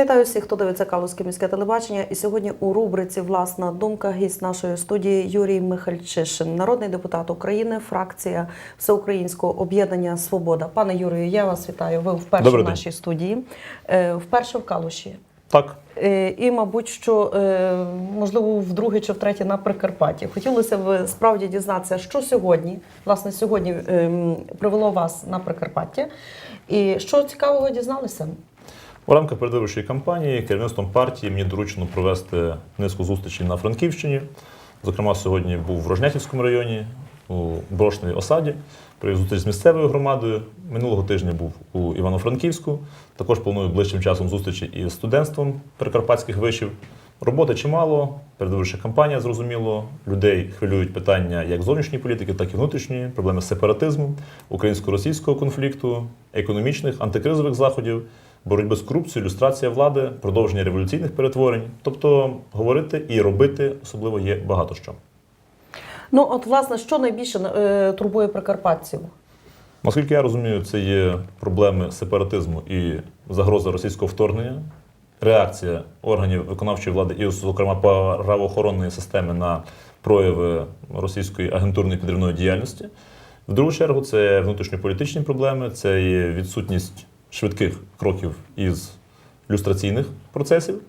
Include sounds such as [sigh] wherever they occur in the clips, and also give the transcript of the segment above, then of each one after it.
Я вітаю всіх, хто дивиться Калузьке міське телебачення. І сьогодні у рубриці Власна думка гість нашої студії Юрій Михальчишин, народний депутат України, фракція Всеукраїнського об'єднання Свобода. Пане Юрію, я вас вітаю. Ви вперше Добрий в день. нашій студії, Е, вперше в Калуші. Так, Е, І, мабуть, що е, можливо вдруге чи втретє на Прикарпатті. Хотілося б справді дізнатися, що сьогодні, власне, сьогодні ем, привело вас на Прикарпаття, і що цікавого дізналися. У рамках передвиборчої кампанії керівництвом партії мені доручено провести низку зустрічей на Франківщині. Зокрема, сьогодні був в Рожнятівському районі, у Брошній осаді, провів зустріч з місцевою громадою. Минулого тижня був у Івано-Франківську. Також планую ближчим часом зустрічі із студентством прикарпатських вишів. Роботи чимало, передвиборча кампанія, зрозуміло. Людей хвилюють питання як зовнішньої політики, так і внутрішньої, проблеми сепаратизму, українсько-російського конфлікту, економічних, антикризових заходів, боротьби з корупцією, люстрація влади, продовження революційних перетворень. Тобто говорити і робити особливо є багато що. Ну, от, власне, що найбільше е, турбує прикарпатців? Наскільки я розумію, це є проблеми сепаратизму і загроза російського вторгнення, реакція органів виконавчої влади і, зокрема, правоохоронної системи на прояви російської агентурної підривної діяльності. В другу чергу, це внутрішньополітичні проблеми, це є відсутність швидких кроків із люстраційних процесів.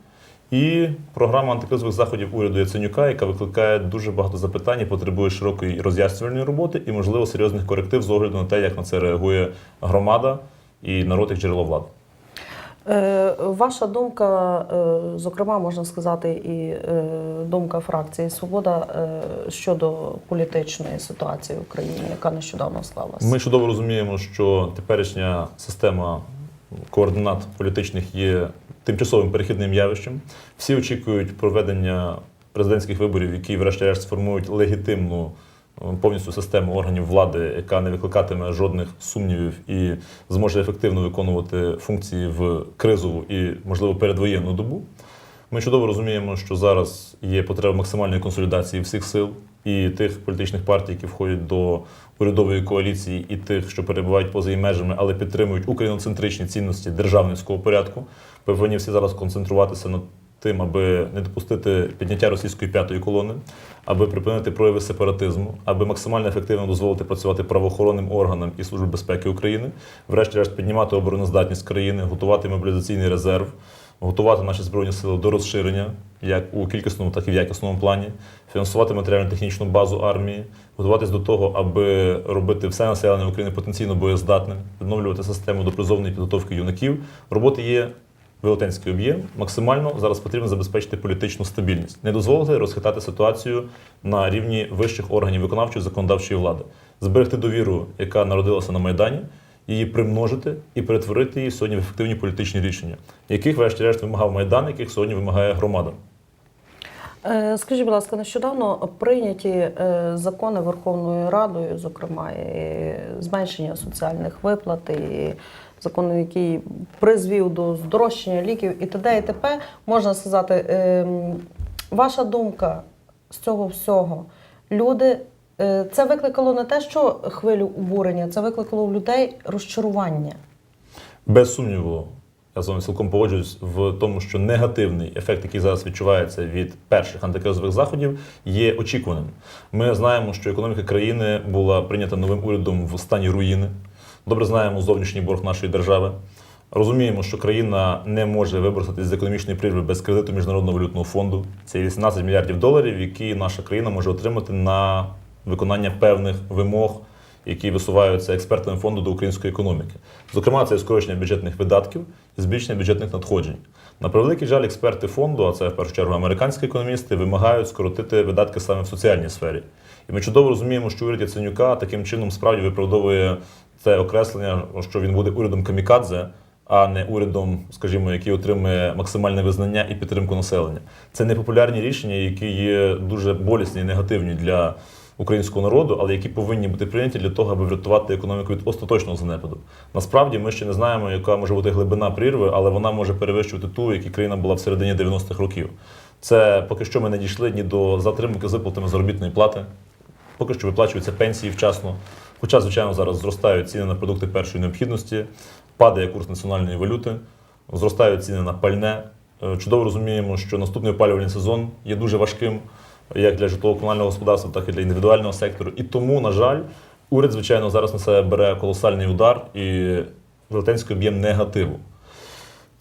І програма антикризових заходів уряду Яценюка, яка викликає дуже багато запитань, і потребує широкої роз'яснювальної роботи і, можливо, серйозних коректив з огляду на те, як на це реагує громада і народ як джерело влади. Е, ваша думка, е, зокрема, можна сказати, і е, думка фракції Свобода щодо політичної ситуації в Україні, яка нещодавно склалася. Ми чудово розуміємо, що теперішня система координат політичних є тимчасовим перехідним явищем. Всі очікують проведення президентських виборів, які, врешті-решт, сформують легітимну повністю систему органів влади, яка не викликатиме жодних сумнівів і зможе ефективно виконувати функції в кризову і, можливо, передвоєнну добу. Ми чудово розуміємо, що зараз є потреба максимальної консолідації всіх сил і тих політичних партій, які входять до урядової коаліції, і тих, що перебувають поза її межами, але підтримують україноцентричні цінності державницького порядку. Повинні всі зараз концентруватися над тим, аби не допустити підняття російської п'ятої колони, аби припинити прояви сепаратизму, аби максимально ефективно дозволити працювати правоохоронним органам і Службі безпеки України, врешті-решт піднімати обороноздатність країни, готувати мобілізаційний резерв, готувати наші збройні сили до розширення, як у кількісному, так і в якісному плані, фінансувати матеріально-технічну базу армії, готуватись до того, аби робити все населення України потенційно боєздатним, відновлювати систему допризовної підготовки юнаків. Роботи є велетенський об'єм. Максимально зараз потрібно забезпечити політичну стабільність, не дозволити розхитати ситуацію на рівні вищих органів виконавчої законодавчої влади, зберегти довіру, яка народилася на майдані. Її примножити і перетворити її сьогодні в ефективні політичні рішення, яких, врешті-решт, вимагав Майдан, яких сьогодні вимагає громада. Е, Скажіть, будь ласка, нещодавно прийняті е, закони Верховною Радою, зокрема, і зменшення соціальних виплат, і закон, який призвів до здорожчання ліків і т.д. і т.п. Можна сказати, ем, ваша думка з цього всього, люди. е, Це викликало не те, що хвилю обурення, це викликало у людей розчарування. Без сумніву, я з вами цілком погоджуюсь в тому, що негативний ефект, який зараз відчувається від перших антикризових заходів, є очікуваним. Ми знаємо, що економіка країни була прийнята новим урядом в стані руїни. Добре знаємо зовнішній борг нашої держави. Розуміємо, що країна не може вибратися з економічної прірви без кредиту Міжнародного валютного фонду. Це 18 мільярдів доларів, які наша країна може отримати на виконання певних вимог, які висуваються експертами фонду до української економіки. Зокрема, це скорочення бюджетних видатків і збільшення бюджетних надходжень. На превеликий жаль, експерти фонду, а це в першу чергу американські економісти, вимагають скоротити видатки саме в соціальній сфері. І ми чудово розуміємо, що уряд Яценюка таким чином справді виправдовує це окреслення, що він буде урядом камікадзе, а не урядом, скажімо, який отримує максимальне визнання і підтримку населення. Це непопулярні рішення, які є дуже болісні і негативні для українського народу, але які повинні бути прийняті для того, аби врятувати економіку від остаточного занепаду. Насправді ми ще не знаємо, яка може бути глибина прірви, але вона може перевищувати ту, яка країна була в середині 90-х років. Це поки що ми не дійшли ні до затримки з виплатами заробітної плати, поки що виплачуються пенсії вчасно. Хоча, звичайно, зараз зростають ціни на продукти першої необхідності, падає курс національної валюти. зростають ціни на пальне. Е, Чудово розуміємо, що наступний опалювальний сезон є дуже важким як для житлово-комунального господарства, так і для індивідуального сектору. І тому, на жаль, уряд, звичайно, зараз на себе бере колосальний удар і велетенський об'єм негативу.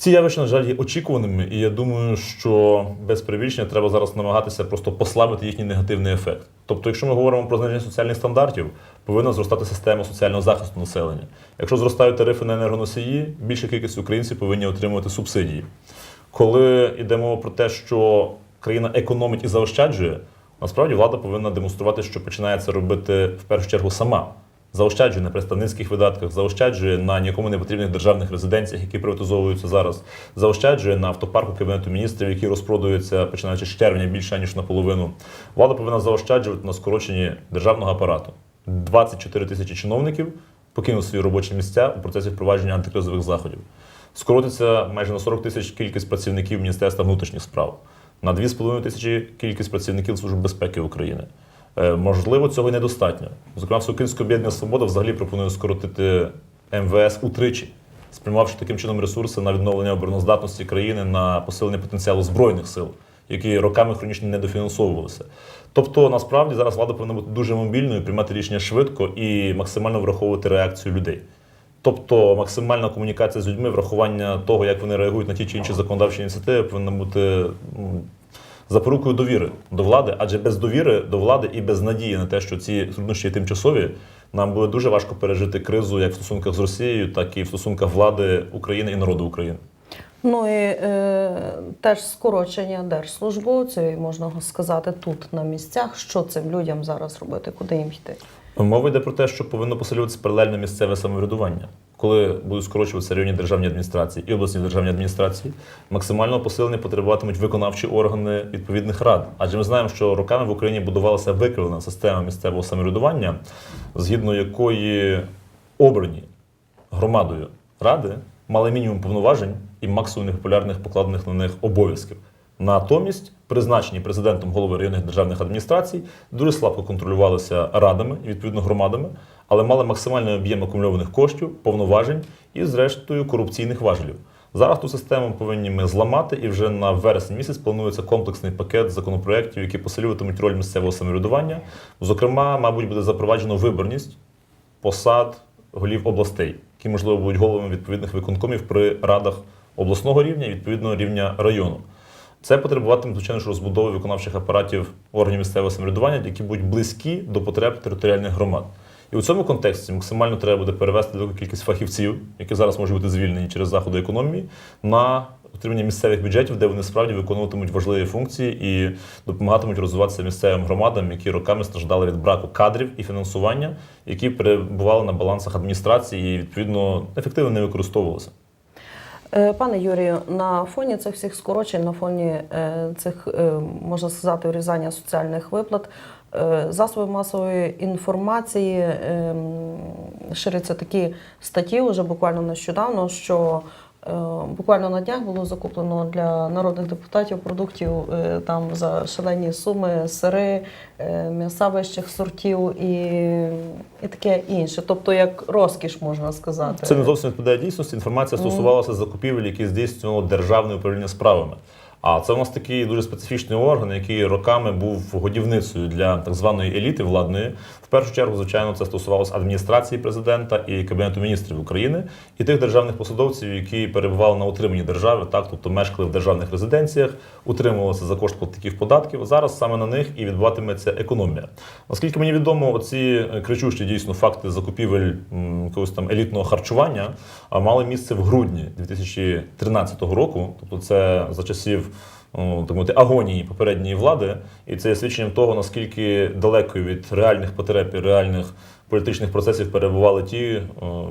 Ці явища, на жаль, є очікуваними, і я думаю, що без перебільшення треба зараз намагатися просто послабити їхній негативний ефект. Тобто, якщо ми говоримо про зниження соціальних стандартів, повинна зростати система соціального захисту населення. Якщо зростають тарифи на енергоносії, більша кількість українців повинні отримувати субсидії. Коли йде мова про те, що країна економить і заощаджує, насправді влада повинна демонструвати, що починає це робити в першу чергу сама. Заощаджує на представницьких видатках, заощаджує на нікому не потрібних державних резиденціях, які приватизовуються зараз, заощаджує на автопарку кабінету міністрів, які розпродуються починаючи з червня більше ніж наполовину. Влада повинна заощаджувати на скороченні державного апарату. 24 тисячі чиновників покинуть свої робочі місця у процесі впровадження антикризових заходів. Скоротиться майже на 40 тисяч кількість працівників Міністерства внутрішніх справ, на 2,5 тисячі кількість працівників Служби безпеки України. Е, Можливо, цього й недостатньо. Зокрема, Всеукраїнське об'єднання Свобода взагалі пропонує скоротити МВС утричі, спрямувавши таким чином ресурси на відновлення обороноздатності країни на посилення потенціалу збройних сил, які роками хронічно недофінансовувалися. Тобто, насправді зараз влада повинна бути дуже мобільною, приймати рішення швидко і максимально враховувати реакцію людей. Тобто максимальна комунікація з людьми, врахування того, як вони реагують на ті чи інші законодавчі ініціативи, повинна бути запорукою довіри до влади, адже без довіри до влади і без надії на те, що ці труднощі є тимчасові, нам буде дуже важко пережити кризу як в стосунках з Росією, так і в стосунках влади України і народу України. Ну і е, теж скорочення держслужбовців, і можна сказати, тут на місцях, що цим людям зараз робити, куди їм йти. Мова йде про те, що повинно посилюватися паралельно місцеве самоврядування. Коли будуть скорочуватися районні державні адміністрації і обласні державні адміністрації, максимального посилення потребуватимуть виконавчі органи відповідних рад. Адже ми знаємо, що роками в Україні будувалася викривлена система місцевого самоврядування, згідно якої обрані громадою ради мали мінімум повноважень і максимум непопулярних покладених на них обов'язків. Натомість, призначені президентом голови районних державних адміністрацій дуже слабко контролювалися радами і відповідно громадами, але мали максимальний об'єм акумульованих коштів, повноважень і, зрештою, корупційних важелів. Зараз ту систему повинні ми зламати, і вже на вересень місяць планується комплексний пакет законопроєктів, які посилюватимуть роль місцевого самоврядування. Зокрема, мабуть, буде запроваджено виборність посад голів областей, які, можливо, будуть головами відповідних виконкомів при радах обласного рівня і відповідного рівня району. Це потребуватиме, звичайно, ж, розбудови виконавчих апаратів органів місцевого самоврядування, які будуть близькі до потреб територіальних громад. І у цьому контексті максимально треба буде перевести велику кількість фахівців, які зараз можуть бути звільнені через заходи економії, на отримання місцевих бюджетів, де вони справді виконуватимуть важливі функції і допомагатимуть розвиватися місцевим громадам, які роками страждали від браку кадрів і фінансування, які перебували на балансах адміністрації і відповідно ефективно не використовувалися. Е, Пане Юрію, на фоні цих всіх скорочень, на фоні е, цих, е, можна сказати, урізання соціальних виплат, засоби масової інформації е, ширяться такі статті вже буквально нещодавно, що е, буквально на днях було закуплено для народних депутатів продуктів е, там за шалені суми, сири, е, м'яса вищих сортів і, і таке інше. Тобто як розкіш можна сказати. Це не зовсім відповідає дійсності. Інформація стосувалася закупівель, які здійснювало державне управління справами. А це у нас такий дуже специфічний орган, який роками був годівницею для так званої еліти владної. В першу чергу, звичайно, це стосувалося адміністрації президента і кабінету міністрів України і тих державних посадовців, які перебували на утриманні держави, так тобто мешкали в державних резиденціях, утримувалися за кошт платників податків. Зараз саме на них і відбуватиметься економія. Наскільки мені відомо, оці кричущі дійсно факти закупівель якогось там елітного харчування мали місце в грудні 2013 року. Тобто, це за часів так мовити, агонії попередньої влади, і це є свідченням того, наскільки далеко від реальних потреб і реальних політичних процесів перебували ті е,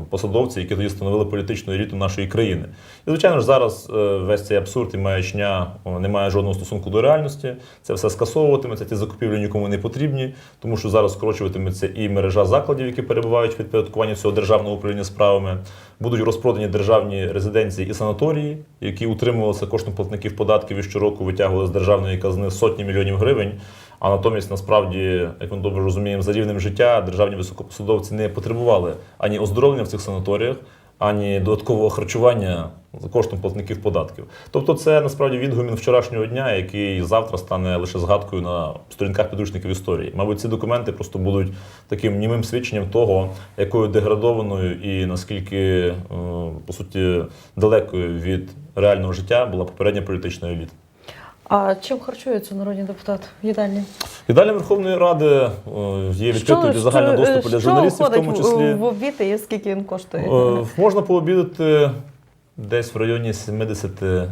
посадовці, які тоді становили політичну еліту нашої країни. І звичайно ж зараз е, весь цей абсурд і маячня не має жодного стосунку до реальності. Це все скасовуватиметься, ці закупівлі нікому не потрібні, тому що зараз скорочуватиметься і мережа закладів, які перебувають в підпорядкуванні цього державного управління справами. Будуть розпродані державні резиденції і санаторії, які утримувалися коштом платників податків і щороку витягували з державної казни сотні мільйонів гривень. А натомість, насправді, як ми добре розуміємо, за рівнем життя державні високопосадовці не потребували ані оздоровлення в цих санаторіях, ані додаткового харчування за коштом платників податків. Тобто, це насправді відгумін вчорашнього дня, який завтра стане лише згадкою на сторінках підручників історії. Мабуть, ці документи просто будуть таким німим свідченням того, якою деградованою і наскільки е, по суті далекою від реального життя була попередня політична еліта. А чим харчуються народні депутати в їдальні? Ідеально Верховної Ради е, є відкритою для загального доступу для журналістів, в тому числі. в, обід і скільки він коштує? Е, Можна пообідати десь в районі 70-80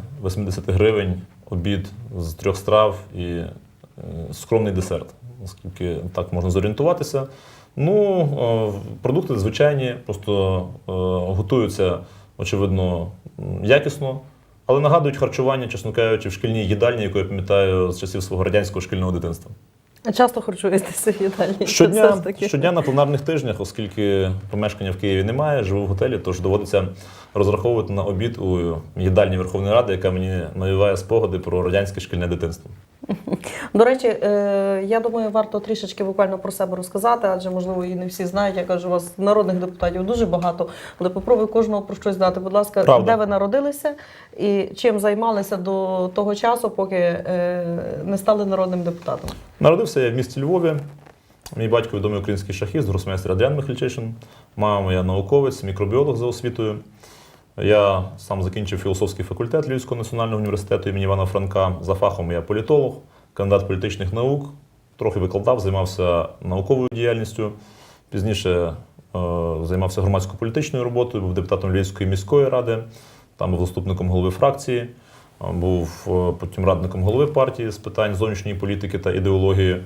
гривень обід з трьох страв і е, скромний десерт, наскільки так можна зорієнтуватися. Ну, продукти звичайні, просто готуються, очевидно, якісно, але нагадують харчування, чесно кажучи, в шкільній їдальні, яку я пам'ятаю з часів свого радянського шкільного дитинства. А часто харчуєтеся в їдальні? Все Щодня, ж таки? щодня на пленарних тижнях, оскільки помешкання в Києві немає, живу в готелі, тож доводиться розраховувати на обід у їдальні Верховної Ради, яка мені навіває спогади про радянське шкільне дитинство. До речі, е, я думаю, варто трішечки буквально про себе розказати, адже можливо і не всі знають. Я кажу, у вас народних депутатів дуже багато, але попробуй кожного про щось знати. Будь ласка, Правда. де ви народилися і чим займалися до того часу, поки е, не стали народним депутатом? Народився я в місті Львові. Мій батько відомий український шахіст, гросмейстер Адріан Михальчишин. Мама моя науковець, мікробіолог за освітою. Я сам закінчив філософський факультет Львівського національного університету імені Івана Франка. За фахом я політолог, кандидат політичних наук, трохи викладав, займався науковою діяльністю. Пізніше е, займався громадсько-політичною роботою, був депутатом Львівської міської ради, там був заступником голови фракції, е, був е, потім радником голови партії з питань зовнішньої політики та ідеології.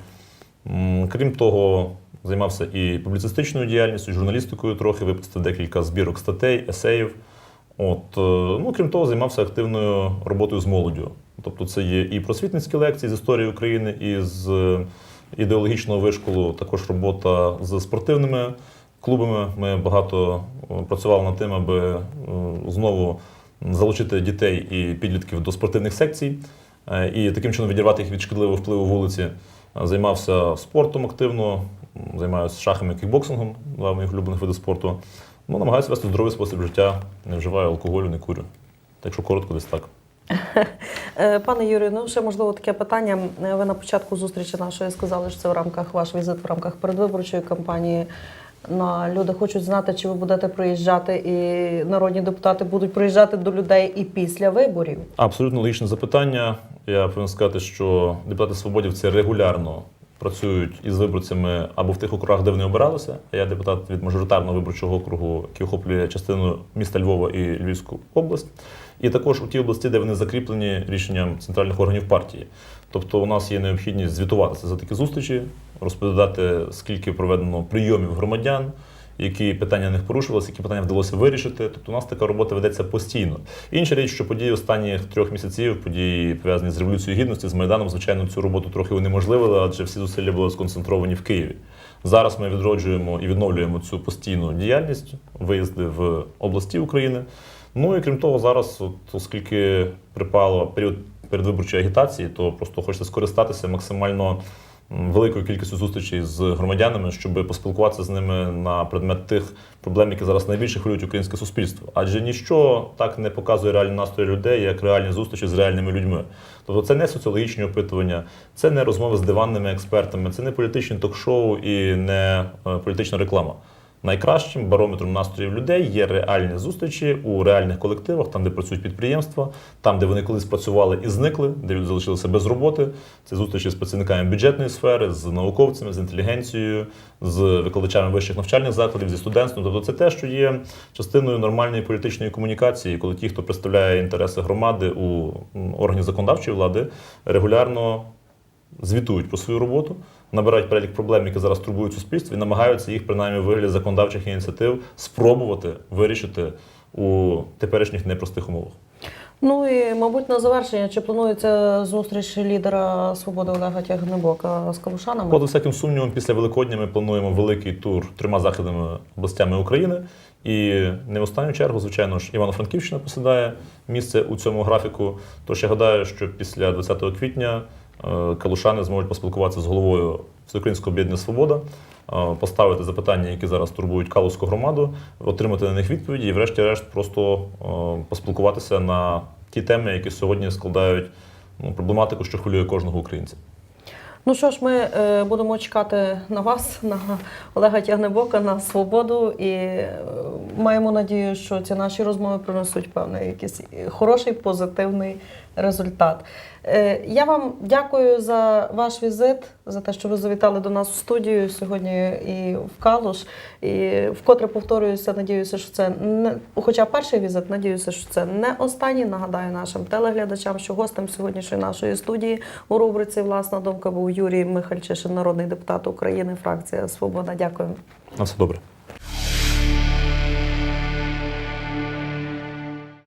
Крім того, займався і публіцистичною діяльністю, журналістикою трохи, випустив декілька збірок статей, есеїв. От, е, ну, крім того, займався активною роботою з молоддю. Тобто це є і просвітницькі лекції з історії України, і з е, ідеологічного вишколу, також робота з спортивними клубами. Ми багато е, працювали над тим, аби знову залучити дітей і підлітків до спортивних секцій і таким чином відірвати їх від шкідливого впливу вулиці. Займався спортом активно, займаюся шахом і кікбоксингом, два моїх улюблених види спорту. Ну, намагаюся вести здоровий спосіб життя, не вживаю алкоголю, не курю. Так що коротко десь так. [laughs] Е, Пане Юрію, ну ще можливо таке питання. Е, Ви на початку зустрічі нашої сказали, що це в рамках ваш візит в рамках передвиборчої кампанії. На люди хочуть знати, чи ви будете приїжджати, і народні депутати будуть приїжджати до людей і після виборів. Абсолютно логічне запитання. Я повинен сказати, що депутати свободівці регулярно працюють із виборцями або в тих округах, де вони обиралися. А я депутат від мажоритарного виборчого округу, який охоплює частину міста Львова і Львівську область, і також у тій області, де вони закріплені рішенням центральних органів партії. Тобто, у нас є необхідність звітуватися за такі зустрічі, розповідати, скільки проведено прийомів громадян, які питання в них порушувалися, які питання вдалося вирішити. Тобто у нас така робота ведеться постійно. Інша річ, що події останніх трьох місяців, події пов'язані з революцією гідності, з майданом, звичайно, цю роботу трохи унеможливили, адже всі зусилля були сконцентровані в Києві. Зараз ми відроджуємо і відновлюємо цю постійну діяльність, виїзди в області України. Ну і крім того, зараз, от, оскільки припало період передвиборчої агітації, то просто хочеться скористатися максимально великою кількістю зустрічей з громадянами, щоб поспілкуватися з ними на предмет тих проблем, які зараз найбільше хвилюють українське суспільство. Адже ніщо так не показує реальні настрої людей, як реальні зустрічі з реальними людьми. Тобто це не соціологічні опитування, це не розмови з диванними експертами, це не політичні ток-шоу і не е, політична реклама. Найкращим барометром настроїв людей є реальні зустрічі у реальних колективах, там, де працюють підприємства, там, де вони колись працювали і зникли, де люди залишилися без роботи. Це зустрічі з працівниками бюджетної сфери, з науковцями, з інтелігенцією, з викладачами вищих навчальних закладів, зі студентством. Тобто це те, що є частиною нормальної політичної комунікації, коли ті, хто представляє інтереси громади у органі законодавчої влади, регулярно звітують про свою роботу, набирають перелік проблем, які зараз турбують суспільство, і намагаються їх, принаймні, в вигляді законодавчих ініціатив спробувати вирішити у теперішніх непростих умовах. Ну і мабуть на завершення, чи планується зустріч лідера свободи Олега Тягнебока з Калушанами? Поза всяким сумнівом, після Великодня ми плануємо великий тур трьома західними областями України. І не в останню чергу, звичайно ж, Івано-Франківщина посідає місце у цьому графіку. Тож я гадаю, що після 20 квітня калушани зможуть поспілкуватися з головою Всеукраїнського об'єднання Свобода, е, поставити запитання, які зараз турбують Калузьку громаду, отримати на них відповіді і, врешті-решт, просто е, поспілкуватися на ті теми, які сьогодні складають ну, проблематику, що хвилює кожного українця. Ну що ж, ми е, будемо чекати на вас, на Олега Тягнебока, на свободу, і е, маємо надію, що ці наші розмови принесуть певний якийсь хороший позитивний результат. Е, я вам дякую за ваш візит, за те, що ви завітали до нас у студію сьогодні і в Калуш. І вкотре повторююся, надіюся, що це не хоча перший візит, надіюся, що це не останній. Нагадаю нашим телеглядачам, що гостем сьогоднішньої нашої студії у рубриці Власна думка був Юрій Михальчишин, народний депутат України, фракція Свобода. Дякую. На все добре.